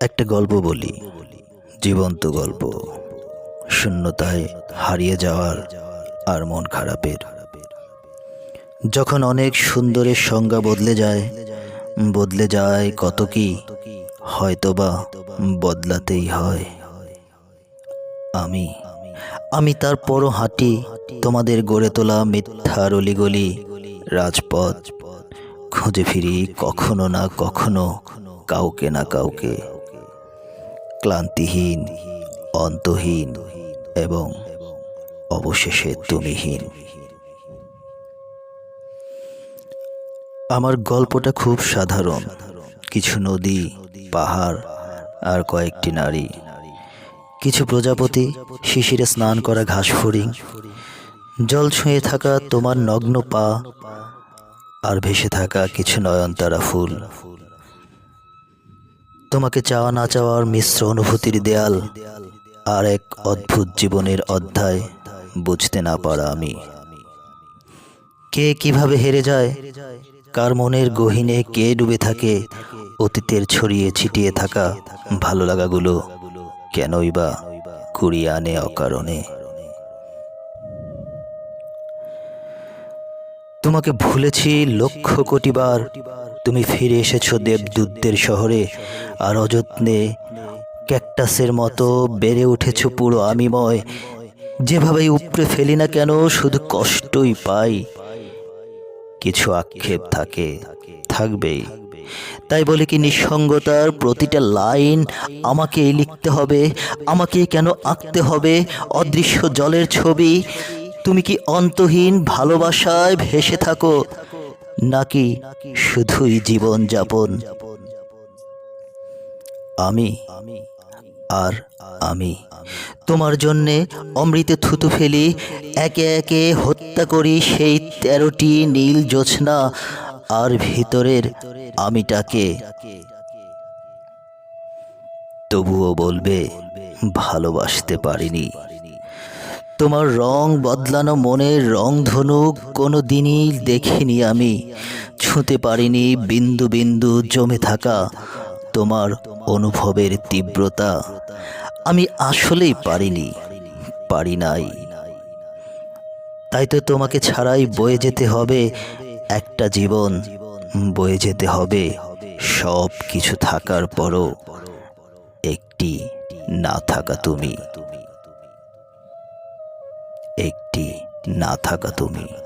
একটা গল্প বলি, জীবন্ত গল্প। শূন্যতায় হারিয়ে যাওয়ার আর মন খারাপের। যখন অনেক সুন্দরের সংজ্ঞা বদলে যায় বদলে যায় কত কি, হয়তোবা বদলাতেই হয়। আমি আমি তারপরও হাঁটি তোমাদের গড়ে তোলা মিথ্যার অলিগলি রাজপথ। খুঁজে ফিরি কখনো না কখনো কাউকে না কাউকে। ক্লান্তিহীন, অন্তহীন এবং অবশেষে তুমিহীন। আমার গল্পটা খুব সাধারণ। কিছু নদী, পাহাড় আর কয়েকটি নারী। কিছু প্রজাপতি শিশিরে স্নান করা ঘাস ফড়িং, জল ছুঁয়ে থাকা তোমার নগ্ন পা আর ভেসে থাকা কিছু নয়নতারা ফুল। তোমাকে চাওয়া না চাওয়ার মিশ্র অনুভূতির দেয়াল আর এক অদ্ভুত জীবনের অধ্যায় বুঝতে না পারা আমি। কে কীভাবে হেরে যায়? কার মনের গহীনে কে ডুবে থাকে? অতীতের ছড়িয়ে ছিটিয়ে থাকা ভালো লাগাগুলো কেনই বা কুড়িয়ে আনে অকারণে? তোমাকে ভুলেছি লক্ষ কোটি বার তুমি ফিরে এসেছ দেবদূতদের শহরে, আর অযত্নে ক্যাকটাসের মতো বেড়ে উঠেছো পুরো আমিময়। যেভাবেই উপড়ে ফেলি না কেন, শুধু কষ্টই পাই। কিছু আক্ষেপ থাকে, থাকবেই। তাই বলে কি নিঃসঙ্গতার প্রতিটা লাইন আমাকেই লিখতে হবে, আমাকে কেন আঁকতে হবে? অদৃশ্য জলের ছবি, তুমি কি অন্তহীন ভালোবাসায় ভেসে থাকো? নাকি শুধুই জীবন যাপন আমি আর আমি। তোমার জন্যে অমৃতে থুতু ফেলি, একে একে হত্যা করি সেই তেরোটি নীল জোছনা আর ভিতরের আমিটাকে। তবুও বলবে, ভালোবাসতে পারিনি। তোমার রং বদলানো মনের রং ধনুক কোনো দিনই দেখিনি আমি। ছুঁতে পারিনি বিন্দু বিন্দু জমে থাকা তোমার অনুভবের তীব্রতা। আমি আসলেই পারিনি, পারি নাই। তাই তো তোমাকে ছাড়াই বয়ে যেতে হবে, একটা জীবন বয়ে যেতে হবে। সব কিছু থাকার পরও একটি না থাকা তুমি। না থাকা তুমি।